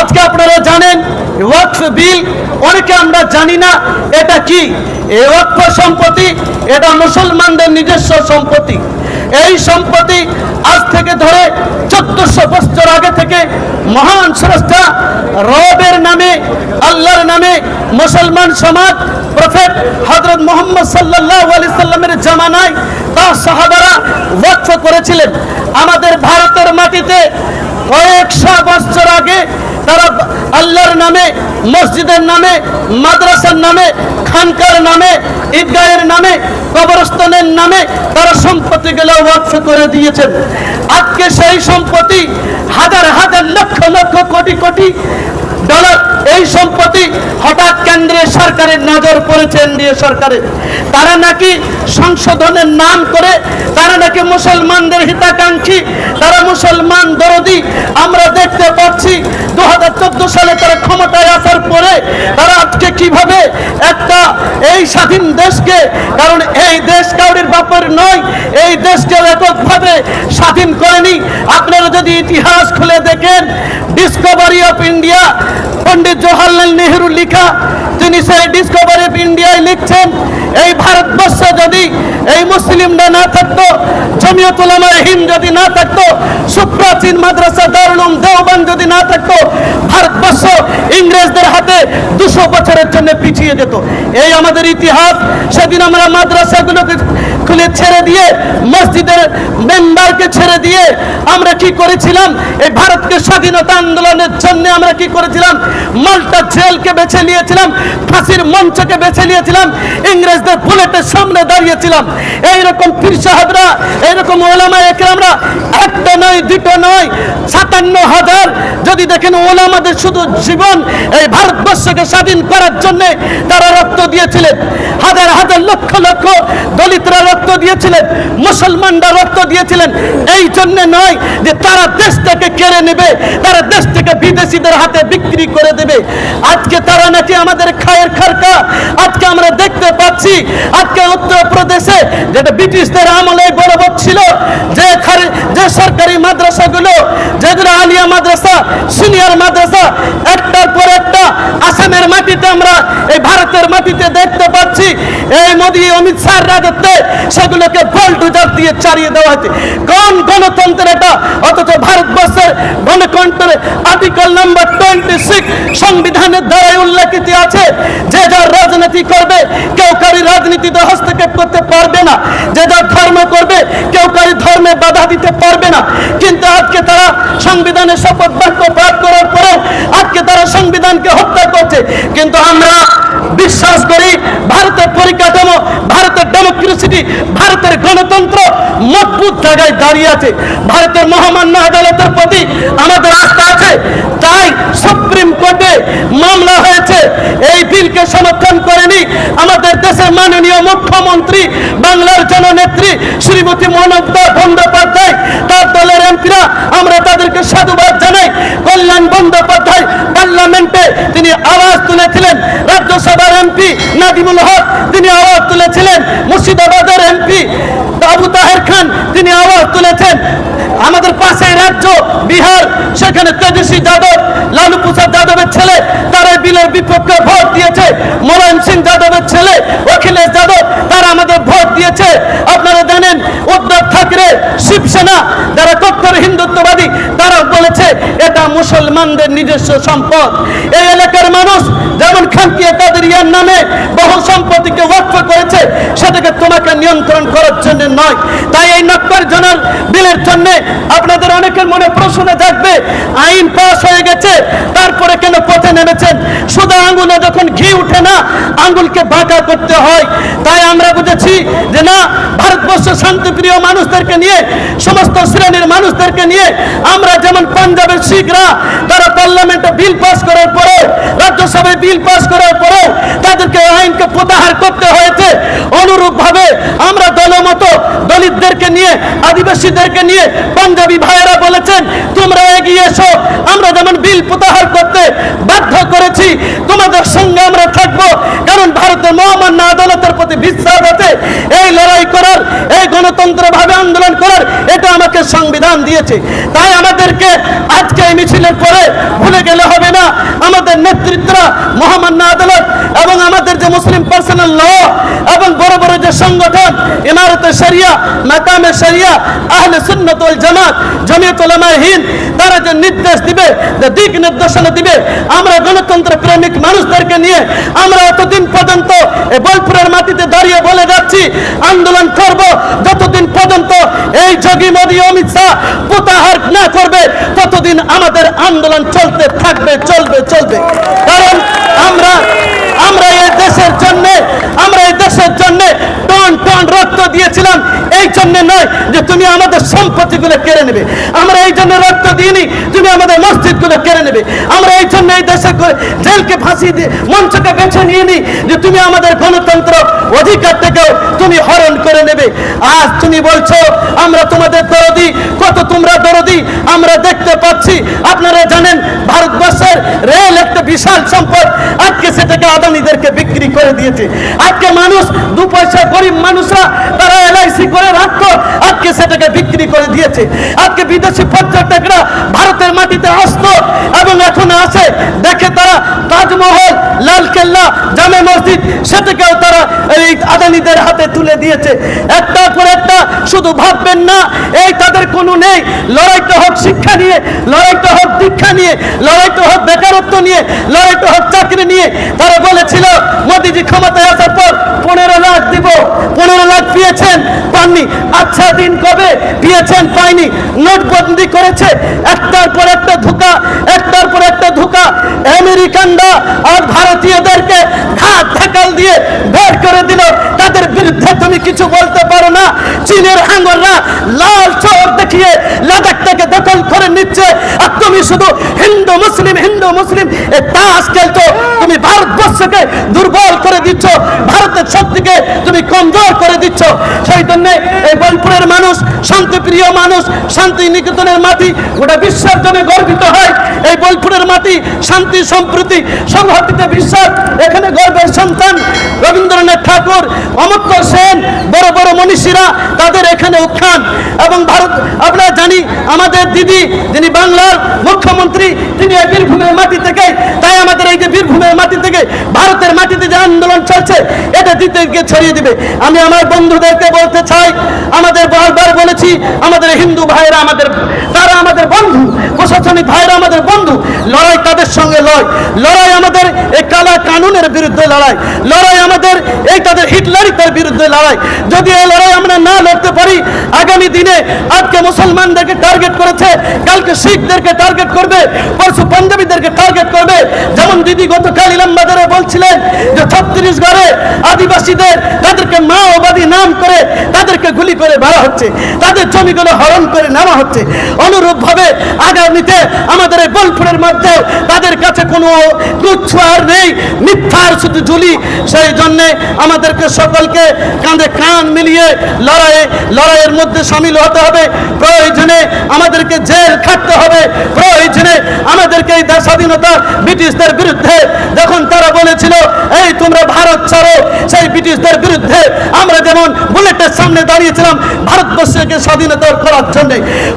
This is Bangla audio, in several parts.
আজকে আপনারা জানেন ওয়াকফ বিল, অনেকে আমরা জানি না এটা কি। এ ওয়াকফ সম্পত্তি, এটা মুসলমানদের নিজস্ব সম্পত্তি। এই সম্পত্তি আজ থেকে ধরে চোদ্দশো বছর আগে থেকে মহান স্রষ্টা রবের নামে, আল্লাহর নামে মুসলমান সমাজ, প্রফেট হজরত মোহাম্মদ সাল্লাহ আলি সাল্লামের জামানায় তার সাহাবারা ওয়াকফ করেছিলেন। আমাদের ভারতের মাটিতে কয়েকশো বছর আগে তারা আল্লাহর নামে, মসজিদের নামে, মাদ্রাসার নামে, খানকার নামে, ঈদগাহের নামে, কবরস্থানের নামে তারা সম্পত্তিগুলো ওয়াকফ করে দিয়েছেন। আজকে সেই সম্পত্তি হাজার হাজার লক্ষ লক্ষ কোটি কোটি ডলার এই সম্পত্তি হঠাৎ কেন্দ্রের সরকারের নজর পড়েছে এনডিএ সরকারের। তারা নাকি সংশোধনের নাম করে, তারা নাকি মুসলমানদের হিতাকাঙ্ক্ষী, তারা মুসলমান দরদি, আমরা দেখতে পাচ্ছি দু হাজার চোদ্দ সালে তারা ক্ষমতায় আসার পরে তারা আজকে কীভাবে একটা এই স্বাধীন দেশকে, কারণ এই দেশ কাউরির বাপের নয়, এই দেশকে এককভাবে স্বাধীন করেনি। আপনারা যদি ইতিহাস খুলে দেখেন Discovery of India Pandit Jawaharlal Nehru লেখা, তিনি সেই ডিসকভারি অফ ইন্ডিয়ায় লিখছেন, এই ভারতবর্ষ যদি এই মুসলিমরা না থাকতো, জমিয়তুল হিন্দ যদি না থাকতো, সুপ্রাচীন মাদ্রাসা দারুলুম দেওবান যদি না থাকতো, ভারতবর্ষ ইংরেজদের হাতে দুশো বছরের জন্য পিছিয়ে যেত। এই আমাদের ইতিহাস, সেদিন আমরা মাদ্রাসাগুলোকে খুলে ছেড়ে দিয়ে, মসজিদের মেম্বারকে ছেড়ে দিয়ে, আমরা কি করেছিলাম? এই ভারতকে স্বাধীনতা আন্দোলনের জন্য আমরা কি করেছিলাম? মাল্টা জেলকে বেছে নিয়েছিলাম, ফাঁসির মঞ্চকে বেছে নিয়েছিলাম, ইংরেজদের বুলেটের সামনে দাঁড়িয়েছিলাম। এইরকম পীর সাহেবরা, এইরকম ওলামা একরামরা, একটা নয়, দুটো নয়, সাতান্ন হাজার যদি দেখেন ওলামাদের শুধু জীবন এই ভারতবর্ষকে স্বাধীন করার জন্য তারা রক্ত দিয়েছিলেন। হাজার হাজার লক্ষ লক্ষ দলিতরা রক্ত দিয়েছিলেন, মুসলমানরা রক্ত দিয়েছিলেন। এই জন্য নয় যে তারা দেশ থেকে কেড়ে নেবে, তারা দেশ থেকে বিদেশিদের হাতে বিক্রি করে দেবে। আজকে তারা নাকি আমাদের খায়ের খারকা। আজকে আমরা দেখতে পাচ্ছি, আজকে উত্তরপ্রদেশে যেটা ব্রিটিশদের আমলে বড় ছিল, যে যে সরকারি মাদ্রাসাগুলো, যেগুলো আলিয়া মাদ্রাসা, সিনিয়র মাদ্রাসা, একটার পর একটা আসামের মাটিতে আমরা এই ভারতের মাটিতে দেখতে পাচ্ছি এই মোদী, অমিত শাহ রাজত্বে সেগুলোকে বল্টুজার দিয়ে চালিয়ে দেওয়া হয়েছে। কোন গণতন্ত্র এটা অথচ ভারতবর্ষের গণতন্ত্রের আর্টিকেল নাম্বার টোয়েন্টি সিক্স সংবিধানের দ্বারাই উল্লেখিত আছে, যে যার রাজনীতি করবে, কেউ কারি রাজনীতিতে হস্তক্ষেপ করতে পারবে না। যে যার ধর্ম করবে, কেউ কারি ধর্মে বাধা দিতে পারবে না। কিন্তু আজকে তারা সংবিধানের শপথ বাক্য পাঠ করার পরেও আজকে তারা সংবিধানকে হত্যা করছে। কিন্তু আমরা বিশ্বাস করি, ভারতের পরিকাঠামো ভারতের ডেমোক্রেসিটি ভারতের গণতন্ত্র মজবুত জায়গায় দাঁড়িয়ে আছে। ভারতের মহামান্য আদালতের প্রতি আমাদের আস্থা আছে। তাই সুপ্রিম কোর্টে মামলা হয়েছে। এই বিলকে সমর্থন করেনি আমাদের দেশের মাননীয় মুখ্যমন্ত্রী, বাংলার জননেত্রী শ্রীমতী মমতা বন্দ্যোপাধ্যায়। তার দলের এমপিরা, আমরা তাদেরকে সাধুবাদ জানাই। কল্যাণ বন্দ্যোপাধ্যায় পার্লামেন্টে তিনি আওয়াজ তুলেছিলেন। রাজ্যসভার এমপি নাদিমুল হক, তিনি আওয়াজ তুলেছিলেন। মুর্শিদাবাদের এমপি আবু তাহের খান, তিনি আওয়াজ তুলেছেন। আমাদের পাশে রাজ্য, বিহার, সেখানে তেজস্বী যাদব, লালু প্রসাদ যাদবের ছেলে তারা বিলের বিপক্ষে ভোট দিয়েছে। মোলায়ম সিং যাদবের ছেলে, অখিলেশ যাদব, তারা আমাদের ভোট দিয়েছে। আপনারা জানেন, উদ্ধব ঠাকরে শিবসেনা, যারা কট্টর হিন্দুত্ববাদী তারা বলেছে, এটা মুসলমানদের নিজস্ব সম্পদ। এই এলাকার মানুষ যেমন খানকিয়া কাদেরিয়ার নামে বহু সম্পত্তিকে ওয়াকফ করেছে, সেটাকে তোমাকে নিয়ন্ত্রণ করার জন্য নয়। তাই এই নক্কর জনের বিলের জন্য আপনাদের অনেকের মনে প্রশ্ন জাগবে, আইন পাস হয়ে গেছে, তারপরে কেন পথে নেমেছেন? শুধু আঙ্গুলে যখন ঘি উঠে না আঙ্গুলকে বাঁকা করতে হয়। তাই আমরা বুঝেছি যে না, ভারতবর্ষ শান্তিপ্রিয় মানুষদেরকে নিয়ে, সমস্ত শ্রেণির মানুষদেরকে নিয়ে আমরা যেমন পাঞ্জাবের শিখরা তারা পার্লামেন্টে বিল পাস করার পরে, রাজ্যসভায় বিল পাস করার পরেও তাদেরকে আইনকে প্রত্যাহার করতে হয়েছে। অনুরূপ ভাবে আমরা দলমত দলিতদেরকে নিয়ে, আদিবাসীদেরকে নিয়ে পাঞ্জাবি ভাইয়েরা বলেছেন, তোমরা এগিয়ে এসো, আমরা যেমন বিল প্রত্যাহার করতে বাধ্য করেছি, তোমাদের সঙ্গে আমরা থাকব। কারণ ভারতের মহামান্য আদালতের প্রতি বিশ্বাস আছে, এই লড়াই করার, এই গণতন্ত্র ভাবে আন্দোলন করার, এটা আমাকে সংবিধান দিয়েছে। তাই আমাদেরকে আজকে এই মিছিলের পরে ভুলে গেলে হবে না। আমাদের নেতৃত্বরা মহামান্য আদালত এবং আমাদের যে মুসলিম পার্সোনাল ল এবং বড় বড় যে সংগঠন, ইমারতে শরিয়া, মাকামে শরিয়া, আহলে সুন্নত ওয়াল জামাত, জমিয়ত উলামায়ে তারা যে নির্দেশ দিবে, যে দিক নির্দেশনা দিবে, আমরা গণতন্ত্র প্রেমিক মানুষদেরকে নিয়ে আমরা এতদিন পর্যন্ত এই বোলপুরের মাটিতে দাঁড়িয়ে বলে যাচ্ছি, আন্দোলন করব। যতদিন পর্যন্ত এই যোগী মোদী অমিত শাহ প্রত্যাহার না করবে, ততদিন আমাদের আন্দোলন চলতে থাকবে চলবে চলবে। কারণ আমরা আমরা এই দেশের জন্য, আমরা এই দেশের জন্য টন টন রক্ত দিয়েছিলাম। এই জন্য নয় যে তুমি আমাদের সম্পত্তিগুলো কেড়ে নেবে। আমরা এই জন্য রক্ত দিইনি, তুমি আমাদের মসজিদগুলো কেড়ে নেবে। আমরা এই জন্য এই দেশে জেলকে ফাঁসি দিয়ে, মঞ্চকে বেছে নিয়ে নি যে তুমি আমাদের গণতন্ত্র অধিকার থেকেও তুমি হরণ করে নেবে। আজ তুমি বলছো, আমরা তোমাদের দরদি, কত তোমরা দরদি, আমরা দেখতে পাচ্ছি, আপনারা জানেন, ভারতবর্ষের রেল একটা বিশাল সম্পদ। আজকে সেটাকে আদানিদেরকে বিক্রি করে দিয়েছে। আজকে মানুষ দু পয়সা গরিব মানুষরা, তারা এলআইসি করে রাখতো আজকে সেটাকে বিক্রি করে দিয়েছে। আজকে বিদেশি পর্যটকরা ভারতের মাটিতে আসতো এবং এখন আসে দেখে তারা তাজমহল লালকেল্লা জামে মসজিদ, সেটাকেও তারা এই আদানিদের হাতে তুলে দিয়েছে। একটার পর একটা শুধু ভাববেন না, এই তাদের কোনো নেই। লড়াইটা হোক শিক্ষা নিয়ে লড়াইটা হোক দীক্ষা নিয়ে লড়াইটা হোক বেকারত্ব নিয়ে লড়াইটা হোক চাকরি নিয়ে, তারা বলেছিল, মোদিজি ক্ষমতায় আসার পর পনেরো লাখ দিব। পনেরো লাখ পেয়েছেন পাননি। আচ্ছা দিন কবে পেয়েছেন পাইনি। নোটবন্দি করেছে, একটার পর একটা ধোকা, একটার পর একটা ধোকা। আমেরিকানরা আর ভারতীয়দেরকে হাত ধাকাল দিয়ে বের করে দিল। তাদের বিরুদ্ধে তুমি কিছু বলতে পারো না। চীনের আঙ্গররা লাল চোখ দেখিয়ে লাদাখটাকে দখল করে নিচ্ছে। আর তুমি শুধু হিন্দু মুসলিম হিন্দু মুসলিম, এ তাস খেলছো। তুমি ভারতবর্ষকে দুর্বল করে দিচ্ছ। ভারতের শক্তিকে তুমি কমজোর করে দিচ্ছ। সেই জন্য এই বোলপুরের মানুষ, শান্তিপ্রিয় মানুষ শান্তি নিকেতনের মাটি, গোটা বিশ্বের জন্য গর্বিত হয়। এই বোলপুরের মাটি, শান্তি সম্প্রীতি সংহতিতে বিশ্বাস এখানে গর্বের সন্তান রবীন্দ্রনাথ ঠাকুর অমর্ত্য সেন বড় বড় মনীষীরা তাদের এখানে উত্থান এবং ভারত জানি আমাদের দিদি যিনি বাংলার মুখ্যমন্ত্রী, তিনি এই বীরভূমের মাটি থেকে, তাই আমাদের এই যে বীরভূমের মাটি থেকে ভারতের মাটিতে যে আন্দোলন চলছে, এটা গিয়ে ছড়িয়ে দিবে। আমি আমার বন্ধুদেরকে বলতে চাই, আমাদের বারবার বলেছি, আমাদের হিন্দু ভাইরা আমাদের, তারা আমাদের বন্ধু, প্রশাসনিক ভাইরা আমাদের বন্ধু, লড়াই তাদের সঙ্গে লয় লড়াই আমাদের এই কালা কানুনের বিরুদ্ধে লড়াই। লড়াই আমাদের এই তাদের হিটলারিতের বিরুদ্ধে লড়াই। যদি এই লড়াই আমরা না লড়তে পারি, আগামী দিনে আজকে মুসলমানদেরকে টার্গেট করেছে। কালকে শিখদেরকে টার্গেট করবে, পরশু পাঞ্জাবিদেরকে টার্গেট করবে। যেমন দিদি গতকাল ইলামবাজারে বলছিলেন যে ছত্রিশগড়ে আদিবাসীদের তাদেরকে মাওবাদী নাম করে, তাদেরকে গুলি করে মারা হচ্ছে। তাদের জমিগুলো হরণ করে নেওয়া হচ্ছে। অনুরূপভাবে আগামীতে আমাদের এই বোলপুরের মধ্যে তাদের কাছে কোনো তুচ্ছ আর নেই, মিথ্যার শুধু ঝুলি। সেই জন্যে আমাদেরকে সকলকে কাঁধে কান মিলিয়ে লড়াইয়ে, লড়াইয়ের মধ্যে সামিল হতে হবে। প্রয়োজনে আমাদেরকে জেল খাটতে হবে। প্রয়োজনে আমাদেরকে এই স্বাধীনতা ব্রিটিশদের বিরুদ্ধে, যখন তারা বলেছিল, এই তোমরা ভারত ছাড়ো, সেই ব্রিটিশদের বিরুদ্ধে আমরা যেমন বুলেটের সামনে দাঁড়িয়েছিলাম, ভারতবর্ষকে স্বাধীনতা করার জন্য।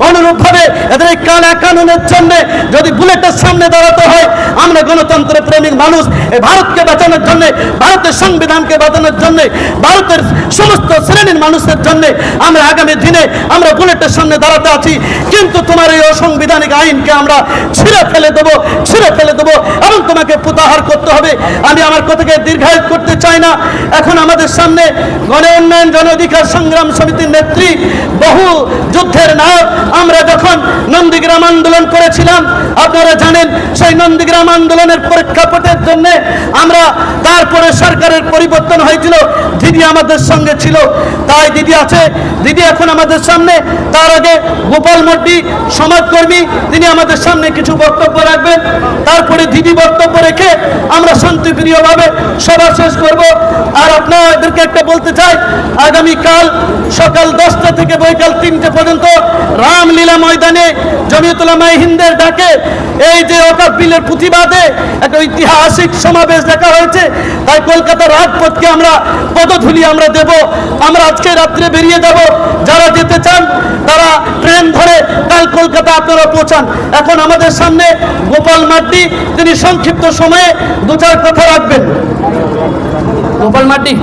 অনুরূপভাবে এদের এই কালা কানুনের জন্য যদি বুলেটের সামনে দাঁড়াতে হয় আমরা গণতন্ত্র প্রেমিক মানুষ। ভারতকে বাঁচানোর জন্য, ভারতের সংবিধানকে বাঁচানোর জন্য, ভারতের সমস্ত শ্রেণির মানুষের জন্য আমরা আগামী দিনে আমরা বুলেটের সামনে দাঁড়াতে আছি। কিন্তু তোমার এই অসাংবিধানিক আইনকে আমরা ছিঁড়ে ফেলে দেবো, ছিঁড়ে ফেলে দেবো এবং তোমাকে প্রত্যাহার করতে হবে। আমি আমার কথাকে দীর্ঘায়িত করতে চাই না। এখন আমাদের সামনে গণ উন্নয়ন, জন অধিকার সংগ্রাম সমিতির নেত্রী, বহু যুদ্ধের নায়ক। আমরা যখন নন্দীগ্রাম আন্দোলন করেছিলাম, আপনারা জানেন, সেই নন্দীগ্রাম আন্দোলনের প্রেক্ষাপটের জন্য আমরা, তারপরে সরকারের পরিবর্তন হয়েছিল, দিদি আমাদের সঙ্গে ছিল। তাই দিদি আছে, দিদি এখন আমাদের সামনে। তার আগে গোপাল মড্ডি সমাজকর্মী, তিনি আমাদের সামনে কিছু বক্তব্য রাখবেন। তারপরে দিদি বক্তব্য রেখে আমরা শান্তিপ্রিয়ভাবে সভা শেষ করব। আর আপনাদেরকে একটা বলতে চাই, আগামীকাল সকাল দশটা থেকে বৈকাল তিনটে পর্যন্ত রামলীলা ময়দানে জমিয়তুল্লাহ হিন্দের ডাকে, এই যে ওকাফ বিলের প্রতিবাদে বাদে একটা ঐতিহাসিক সমাবেশ দেখা হয়েছে। তাই কলকাতার রাজপথকে আমরা পদধুলি আমরা দেব। আমরা আজকে রাত্রে বেরিয়ে যাব। যারা যেতে চান কাল আপনারা পৌঁছান। এখন আমাদের সামনে গোপাল মাড্ডি তিনি সংক্ষিপ্ত সময়ে দু চার কথা রাখবেন। গোপাল মাড্ডি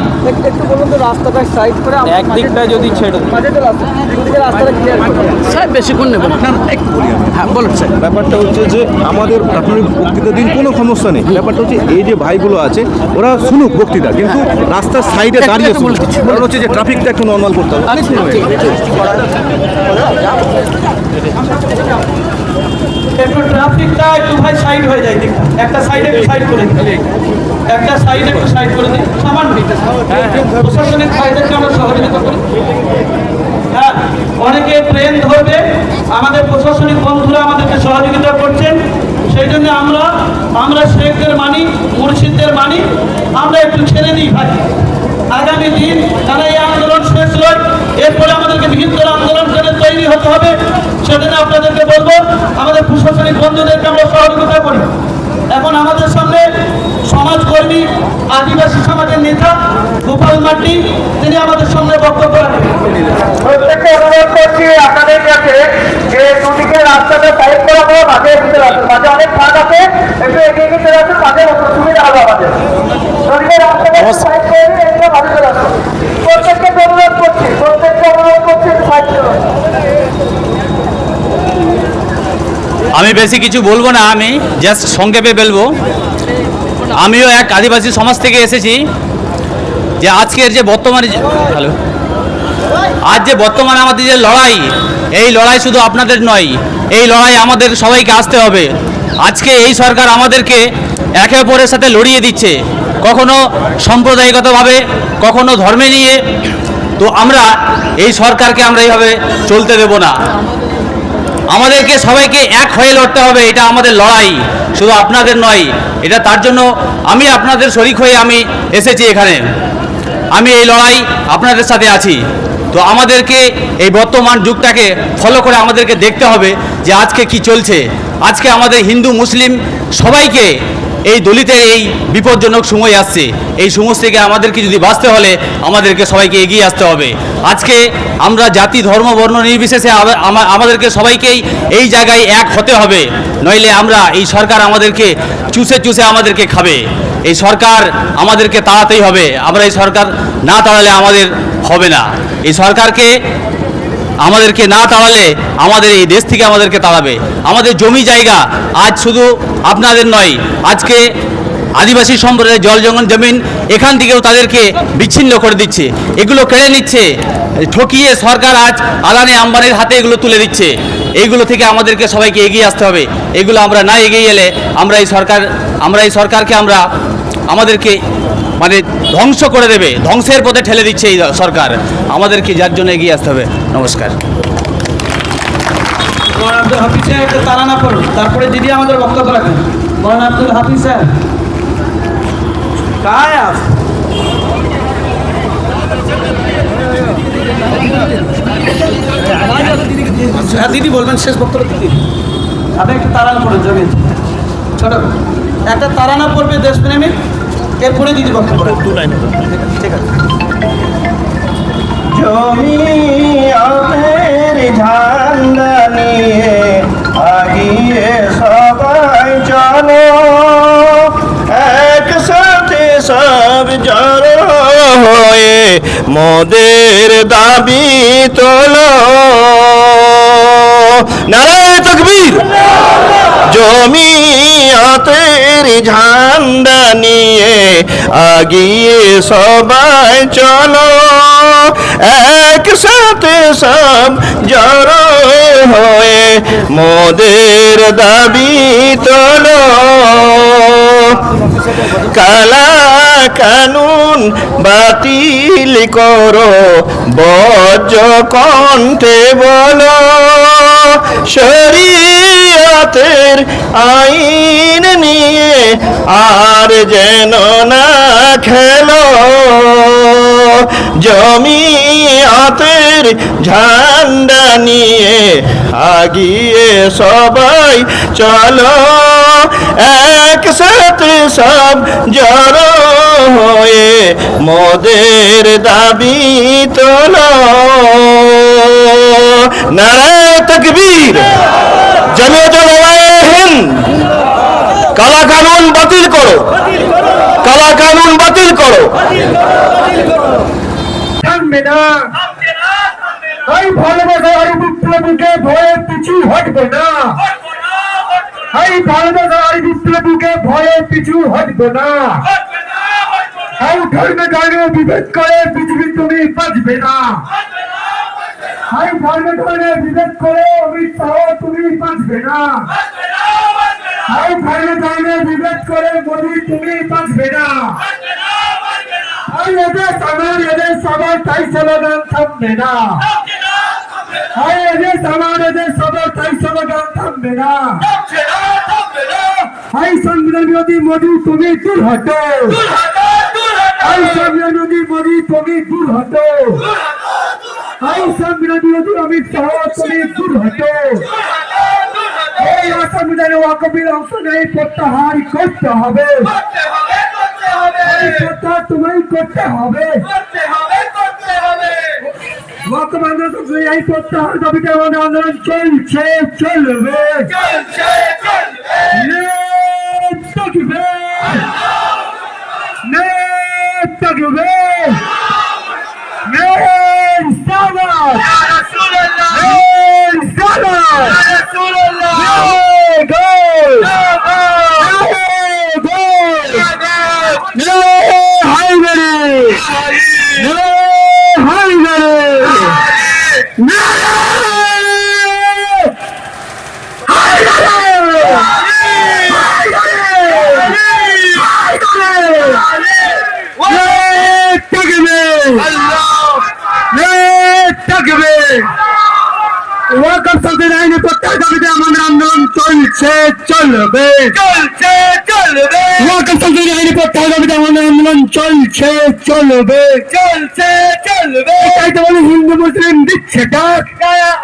একটু বলুন তো রাস্তাটা সাইড করে একদিকটা যদি ছেড়ে স্যার বেশিক্ষণ নেবেন হ্যাঁ বলুন স্যার। ব্যাপারটা হচ্ছে যে আমাদের আপনার বক্তৃতা দিন কোনো সমস্যা নেই। ব্যাপারটা হচ্ছে এই যে ভাইগুলো আছে ওরা শুনুক বক্তৃতা কিন্তু রাস্তার সাইডে দাঁড়িয়ে শুনুক। কারণ হচ্ছে যে ট্রাফিকটা একটু নর্মাল করতে হবে। একটু ট্রাফিকটা একটু ভাই সাইড হয়ে যায় দেখুন। একটা সাইডে একটু সাইড করে দিন একটা সাইডে একটু সাইড করে দিন সামান্য প্রশাসনিক ভাইদেরকে আমরা সহযোগিতা করি। হ্যাঁ অনেকে ট্রেন ধরবে। আমাদের প্রশাসনিক বন্ধুরা আমাদেরকে সহযোগিতা করছেন। সেই জন্য আমরা আমরা শেখদের মানি মুর্শিদদের মানি আমরা একটু ছেড়ে দিই ভাই। আগামী দিন তারা এই আন্দোলন শেষ হয় এরপরে আমাদেরকে বৃহত্তর আন্দোলন করে তৈরি হতে হবে সেদিন আপনাদেরকে বলব, আমাদের প্রশাসনিক বন্ধুদেরকে আমরা সহযোগিতা করি। এখন আমাদের সামনে সমাজকর্মী আদিবাসী সমাজের নেতা গোপাল মাটি তিনি আমাদের সামনে বক্তব্য রাখেন। প্রত্যেককে অনুরোধ করছি আপনাদের কাছে যে দুদিকে রাস্তাটা সাইড করা হবে মাঝে এগিয়ে রাখুন মাঝে অনেক ফাঁক আছে একটু এগিয়ে এগিয়ে রাখুন মাঝে সুবিধা হবে আমাদের দুদিকে রাস্তাটা সাইড করে এদিকে মাঝে চলে আসুন। প্রত্যেককে অনুরোধ করছি প্রত্যেককে অনুরোধ করছি একটু সাইড করুন আমি বেশি কিছু বলব না, আমি জাস্ট সংক্ষেপে বলব। আমিও এক আদিবাসী সমাজ থেকে এসেছি যে আজকের যে বর্তমানে হ্যালো আজ যে বর্তমানে আমাদের যে লড়াই, এই লড়াই শুধু আপনাদের নয়, এই লড়াই আমাদের সবাইকে আসতে হবে। আজকে এই সরকার আমাদেরকে একে অপরের সাথে লড়িয়ে দিচ্ছে, কখনো সাম্প্রদায়িকতাভাবে, কখনো ধর্মে নিয়ে। তো আমরা এই সরকারকে আমরা এইভাবে চলতে দেব না। আমাদেরকে সবাইকে এক হয়ে লড়তে হবে, এটা আমাদের লড়াই। শুধু আপনাদের নয়, এটা তার জন্য আমি আপনাদের শরিক হয়ে আমি এসেছি এখানে। আমি এই লড়াই আপনাদের সাথে আছি। তো আমাদেরকে এই বর্তমান যুগটাকে ফলো করে আমাদেরকে দেখতে হবে যে আজকে কি চলছে। আজকে আমাদের হিন্দু, মুসলিম সবাইকে এই দলিতের এই বিপজ্জনক সময় আসছে। এই সমস্ত থেকে আমাদেরকে যদি বাঁচতে হলে আমাদেরকে সবাইকে এগিয়ে আসতে হবে। আজকে আমরা জাতি, ধর্ম, বর্ণ নির্বিশেষে আমা- আমা- আমাদেরকে সবাইকেই এই জায়গায় এক হতে হবে। নইলে আমরা এই সরকার আমাদেরকে চুষে চুষে আমাদেরকে খাবে। এই সরকার আমাদেরকে তাড়াতেই হবে। আমরা এই সরকার না তাড়ালে আমাদের হবে না। এই সরকারকে আমাদেরকে না তাড়ালে আমাদের এই দেশ থেকে আমাদেরকে তাড়াবে। আমাদের জমি জায়গা আজ শুধু আপনাদের নয়, আজকে আদিবাসী সম্প্রদায়ের জল জঙ্গল জমিন এখান থেকেও তাদেরকে বিচ্ছিন্ন করে দিচ্ছে। এগুলো কেড়ে নিচ্ছে। ঠকিয়ে সরকার আজ আদানি আম্বানির হাতে এগুলো তুলে দিচ্ছে। এইগুলো থেকে আমাদেরকে সবাইকে এগিয়ে আসতে হবে। এগুলো আমরা না এগিয়ে এলে আমরা এই সরকার, আমরা এই সরকারকে আমরা আমাদেরকে মানে ধ্বংস করে দেবে, ধ্বংসের পথে ঠেলে দিচ্ছে এই সরকার। আমাদেরকে যার জন্য এগিয়ে আসতে হবে। নমস্কার। আব্দুল একটা তারানা পড়ুন, তারপরে দিদি আমাদের বক্তব্য রাখেন। মৌলানা আব্দুল হাফিজ সাহেব। কায় আপ? হ্যাঁ দিদি বলবেন, শেষ বক্তব্য দিদি। আপনি একটু তারানা পড়ুন জমি ছোট। একটা তারানা পড়বে দেশপ্রেমিক এরপরে দিদি বক্তব্য। ঠিক আছে। জমিয়াতের ঝান্ডা নিয়ে আগিয়ে সবাই চলো। একসাথে সব জড়ো হয়ে মোদের দাবি তোলো। নারায় তকবীর। জমিয়াতের ঝান্ডা নিয়ে আগিয়ে সবাই চলো। একসাথে সব জড়ো হয়ে মোদের দাবি তোলো। কালা কানুন বাতিল করো বজ্র কণ্ঠে বলো, শরীয়তের আইন নিয়ে আর যেন না খেলো। জমিয়াতের ঝান্ডা নিয়ে আগিয়ে সবাই চলো। একসাথে সব জড়ো হয়ে মোদের দাবি তোলো। নারায় তকবীর। জমিয়ত ওলামায়ে হিন্দ কালা কানুন বাতিল করো। কালা কানুন বাতিল করো। থামবে না। এই ভালোবাসা এই বিপ্লবীকে ভয়ে পিছু হটবে না। এই এই বিপ্লবীকে ভয়ে পিছু হটবে না। এই ধর্মে ধর্মে বিভেদ করে পৃথিবী তুমি বাঁচবে না। এই ধর্মে ধর্মে বিভেদ করে অমিত শাহ তুমি বাঁচবে না। এই ধর্মে ধর্মে বিভেদ করে মোদী তুমি বাঁচবে না। আর এদের আমার এদের সবার তাই স্লোগান থামবে না। আর এদের এদের সবার তাই স্লোগান থামবে না। হাই সংবিধান বিরোধী মোদী তুমি দূর হটো হাই সংবিধান বিরোধী মোদী তুমি দূর হটো হাই সংবিধান বিরোধী অমিত শাহ তুমি দূর হটো এই অসংবিধানে ওয়াকবির অংশ নেই প্রত্যাহার করতে হবে। এই তোমায় করতে হবে। আন্দোলন চলছে, এই প্রত্যাহার দাবিতে আমাদের আন্দোলন চলছে চলবে। থাকবে নেই থাকবে নেই সালাদ নেই সালাদ নেই গোল নেই গোল নেই হাইওয়ে নেই হাইওয়ে ওয়াকফ সংসদের আইনে প্রত্যাহার দাবিতে আমাদের আন্দোলন চলছে চলবে। চলছে চলবে। ওয়াকফ সংসদের আইনে প্রত্যাহার দাবিতে আমাদের আন্দোলন চলছে চলবে। চলছে চলবে। তাই তো বলি হিন্দু মুসলিম দিচ্ছে ডাক।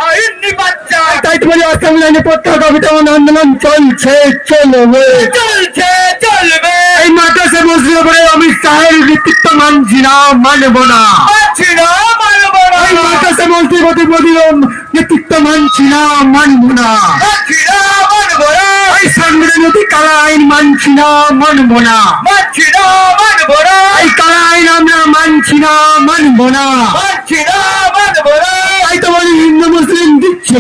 আইনি বাচ্চা। তাই তো বলি অসম আইনে প্রত্যাহার দাবিতে আমাদের আন্দোলন চলছে চলবে। চলছে চলবে। এই মাদ্রাসা মসজিদ করে অমিত শাহের নেতৃত্ব মানছি না মানব না। মানছি না মানব না। এই মাদ্রাসা মসজিদ প্রতি মোদীর নেতৃত্ব মানছি না মানব না। এই সংবিধান অতি কালা আইন মানছি না মানব না। মানছি না মানব এই কালা আইন আমরা মানছি না মানব না। মানছি না মানব না। তাই তো বলি হিন্দু মুসলিম দিচ্ছে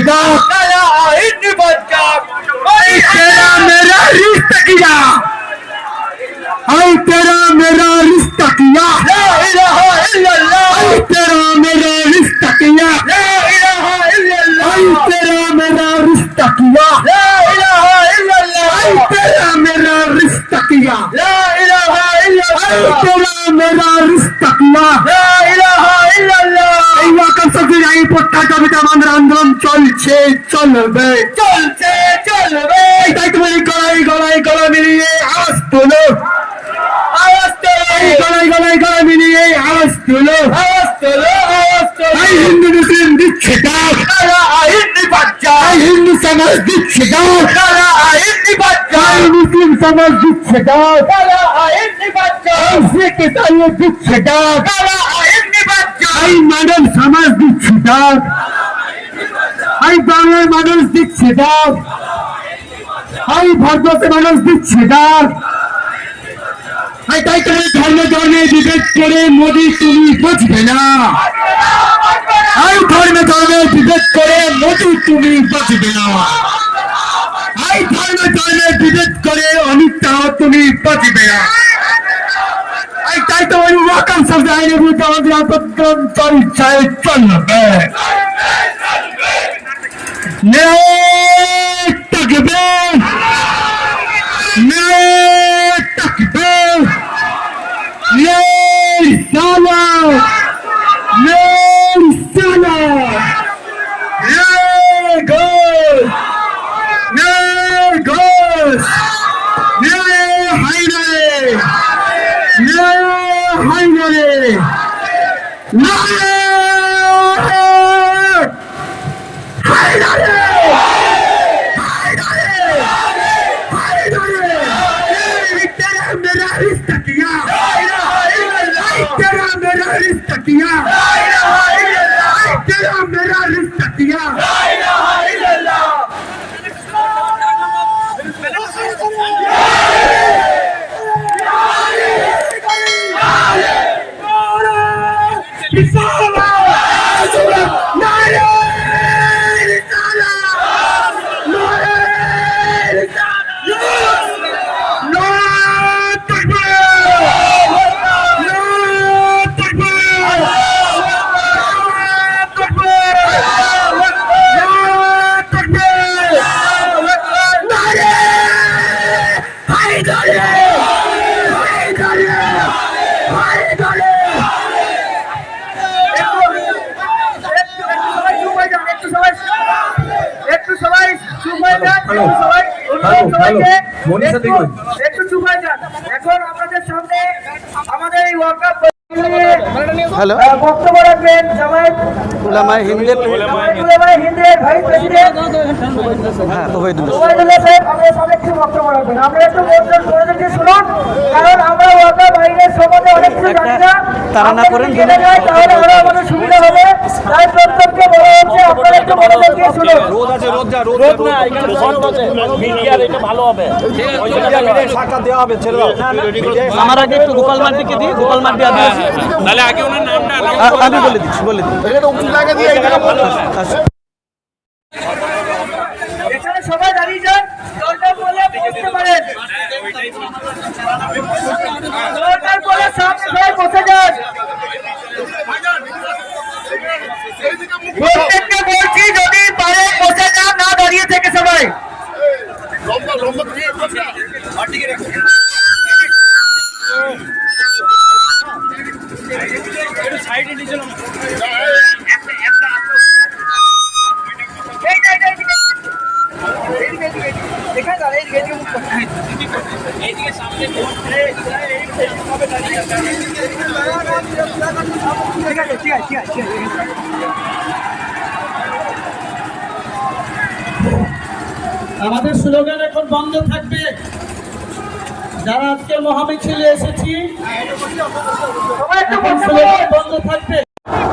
কালা আইন মেরা রিস্তা কিয়া आई तेरा मेरा रिश्ता किया ला इलाहा इल्लल्लाह आई तेरा मेरा रिश्ता किया ला इलाहा इल्लल्लाह आई तेरा मेरा रिश्ता किया ला इलाहा इल्लल्लाह आई तेरा मेरा रिश्ता किया ला इलाहा इल्लल्लाह आई तेरा मेरा रिश्ता किया ला इलाहा इल्लल्लाह এই ওয়াকাম সকির আইন প্রত্যাহার দাবিতে আমাদের আন্দোলন চলছে চলবে চলছে চলবে তাই তুমি গলায় গলায় গলা মিলিয়ে আওয়াজ তোলো আওয়াজ তোলো এই গলায় মিলিয়ে আওয়াজ তোলো। আওয়াজ তোলো আওয়াজ তোলো। এই হিন্দু মুসলিম দিচ্ছে ডাক তারা আইনি বাচ্চা এই হিন্দু সমাজ দিচ্ছে ডাক তারা আইনি বাচ্চা এই মুসলিম সমাজ দিচ্ছে ডাক তারা আইনি বাচ্চা এই শিখ ইসাইয়ে দিচ্ছে ডাক তারা আইনি বাচ্চা এই মানব সমাজ দিচ্ছে ডাক এই বাংলার মানুষ দিচ্ছে ডাক এই ভারতবর্ষের মানুষ দিচ্ছে ডাক আর তাই তোমার ধর্ম ধর্মে বিভেদ করে মোদি তুমি বুঝবে না। এই ধর্মে ধর্মে বিভেদ করে মোদি তুমি বুঝবে না। এই ধর্মে ধর্মে বিভেদ করে অমিত তুমি বুঝবে না। চলছে চলবে থাকবে ন্যায় থাকবে ন্যায় la lista aquí ya. Hay que romper la lista aquí ya. ¡Ay, la একটু- চুপ হয়ে যান। এখন আপনাদের সামনে আমাদের এই ওয়ার্কআপ হ্যালো বক্তব্য রাখবেন জামায়াত উলামায়ে হিন্দের উলামায়ে হিন্দের ভাইস প্রেসিডেন্ট। হ্যাঁ ওবায়দুল্লাহ ওবায়দুল্লাহ সাহেব আমাদের সামনে একটু বক্তব্য রাখবেন আমরা একটু মনোযোগ মনোযোগ দিয়ে শুনুন কারণ আমরা ওয়ার্কআপ বাইরের সম্বন্ধে অনেক কিছু জানি না। তাড়া না করেন, যদি জেনে যাই তাহলে আরও আমাদের সুবিধা হবে। তাই প্রত্যেককে বলা হচ্ছে আপনারা একটু মনোযোগ দিয়ে শুনুন। রোদ আছে রোদ যা রোদ রোদ না এখানে বন্ধ আছে মিডিয়ার এটা ভালো হবে। সাক্ষাৎ দেওয়া হবে ছেড়ে দাও। আমার আগে একটু গোপাল মান্ডিকে দিই গোপাল মান্ডি তাহলে আগে ওনার নামটা আমি বলে দিচ্ছি বলে দিচ্ছি।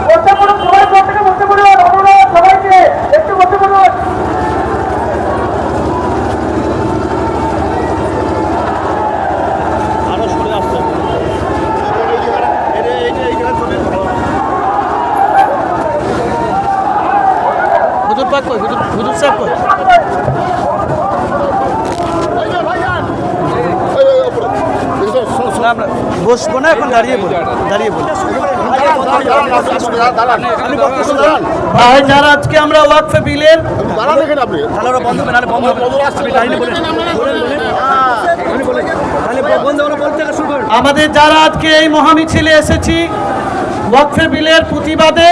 বসে পড়ুন। হুজুর পাক কই? হুজুর হুজুর সাহেব কই? না, আমরা বসবো না এখন দাঁড়িয়ে বলি দাঁড়িয়ে আজকে আমরা ওয়াকফে বিলের আমাদের যারা আজকে এই মহামিছিলে এসেছি ওয়াকফে বিলের প্রতিবাদে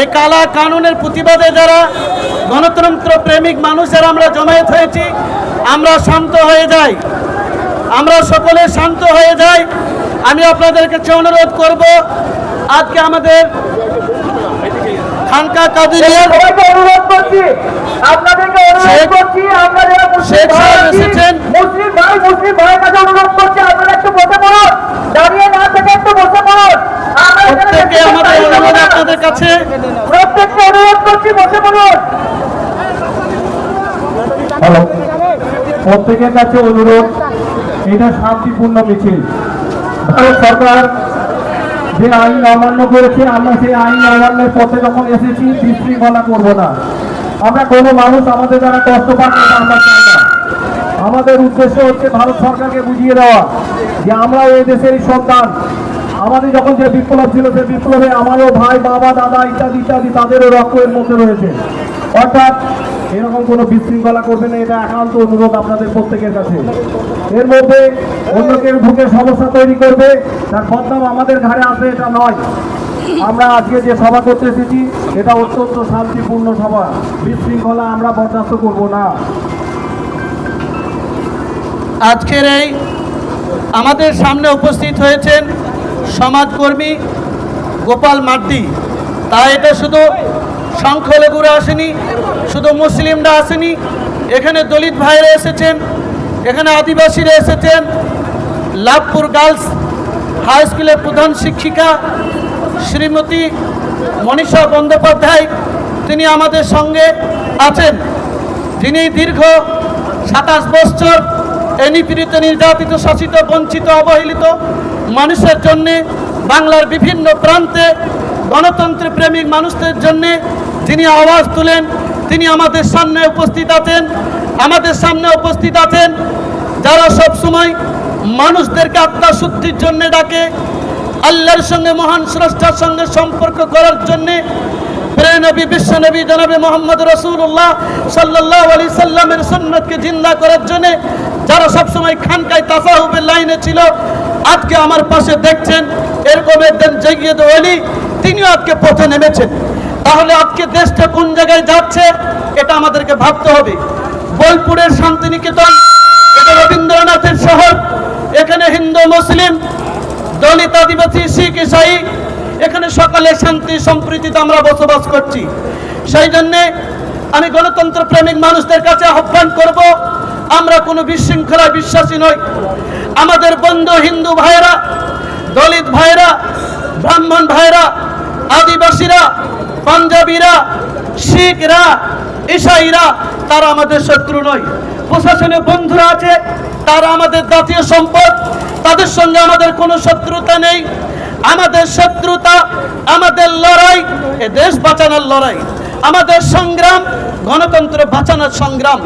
এই কালা কানুনের প্রতিবাদে যারা গণতন্ত্র প্রেমিক মানুষের আমরা জমায়েত হয়েছি আমরা শান্ত হয়ে যাই। আমরা সকলে শান্ত হয়ে যাই। আমি আপনাদের কাছে অনুরোধ করব আজকে আমাদের খানকা কাদিরিয়ার সবাইকে অনুরোধ করছি আপনাদেরকে অনুরোধ করছি আমরা যারা মুসলিম শেখ ভাই সাহেব এসেছেন। মুসলিম ভাই মুসলিম ভাইয়ের কাছে অনুরোধ করছি আপনারা একটু বসে পড়ুন দাঁড়িয়ে না থেকে একটু বসে পড়ুন। আমরা এখানে প্রত্যেকে দেখতে আমাদের অনুরোধ আপনাদের কাছে। প্রত্যেককে অনুরোধ করছি বসে পড়ুন। হ্যালো প্রত্যেকের কাছে অনুরোধ এটা শান্তিপূর্ণ মিছিল। সরকার, যে আইন অমান্য করেছে, আমরা সেই আইন অমান্যের পথে যখন এসেছি, বিশৃঙ্খলা করব না। আমরা কোনো মানুষ আমাদের দ্বারা কষ্ট পাক আমরা চাই না। আমাদের উদ্দেশ্য হচ্ছে ভারত সরকারকে বুঝিয়ে দেওয়া, যে আমরা এই দেশেরই সন্তান। আমাদের যখন যে বিপ্লব ছিল, সেই বিপ্লবে আমারও ভাই, বাবা, দাদা ইত্যাদি ইত্যাদি তাদেরও রক্ত এর মধ্যে রয়েছে। অর্থাৎ এরকম কোনো বিশৃঙ্খলা করবে না, এটা একান্ত অনুরোধ আপনাদের প্রত্যেকের কাছে। এর মধ্যে অন্য কেউ ঢুকে সমস্যা তৈরি করবে, তার বদনাম আমাদের ঘাড়ে আসবে, এটা নয়। আমরা আজকে যে সভা করতে এসেছি, এটা অত্যন্ত শান্তিপূর্ণ সভা। বিশৃঙ্খলা আমরা বরদাস্ত করব না। আজকের এই আমাদের সামনে উপস্থিত হয়েছেন সমাজকর্মী গোপাল মার্দি তা এটা শুধু সংখ্যালঘুরা আসেনি, শুধু মুসলিমরা আসেনি। এখানে দলিত ভাইরা এসেছেন, এখানে আদিবাসীরা এসেছেন। লাভপুর গার্লস হাই স্কুলের প্রধান শিক্ষিকা শ্রীমতী মনীষা বন্দ্যোপাধ্যায়, তিনি আমাদের সঙ্গে আছেন। যিনি দীর্ঘ সাতাশ বছর এই নিপীড়িত নির্যাতিত, শাসিত, বঞ্চিত, অবহেলিত মানুষের জন্যে, বাংলার বিভিন্ন প্রান্তে গণতন্ত্র প্রেমিক মানুষদের জন্য যিনি আওয়াজ তুলেন, তিনি আমাদের সামনে উপস্থিত আছেন, আমাদের সামনে উপস্থিত আছেন, যারা সব সময় মানুষদেরকে আত্মাশুদ্ধির জন্য ডাকে, আল্লাহর সঙ্গে মহান স্রষ্টার সঙ্গে সম্পর্ক করার জন্যে প্রিয় নবী বিশ্বনবী জনাবে মোহাম্মদ রসুল্লাহ সাল্লাহ আলি সাল্লামের সুন্নতকে জিন্দা করার জন্যে যারা সবসময় খানকায় তাসাহুবের লাইনে ছিল, আজকে আমার পাশে দেখছেন, এরকম একজন জগিয়ত অলি তিনিও আজকে পথে নেমেছেন। তাহলে আজকে দেশটা কোন জায়গায় যাচ্ছে, এটা আমাদেরকে ভাবতে হবে। বোলপুরের শান্তিনিকেতন, এটা রবীন্দ্রনাথের শহর, এখানে হিন্দু, মুসলিম, দলিত, আদিবাসী, শিখ, ইসাই, এখানে সকালে শান্তি, সম্প্রীতিতে আমরা বসবাস করছি। সেই জন্যে আমি গণতন্ত্র প্রেমিক মানুষদের কাছে আহ্বান করব, আমরা কোনো বিশৃঙ্খলায় বিশ্বাসী নই। আমাদের বন্ধু হিন্দু ভাইয়েরা, দলিত ভাইয়েরা, ব্রাহ্মণ ভাইয়েরা আদিবাসীরা, পাঞ্জাবিরা, শিখরা, ইসাইরা, তারা আমাদের শত্রু নয়। প্রশাসনের বন্ধুরা আছে, তারা আমাদের জাতীয় সম্পদ, তাদের সঙ্গে আমাদের কোনো শত্রুতা নেই। আমাদের শত্রুতা, আমাদের লড়াই, এ দেশ বাঁচানোর লড়াই। আমাদের সংগ্রাম, গণতন্ত্র বাঁচানোর সংগ্রাম।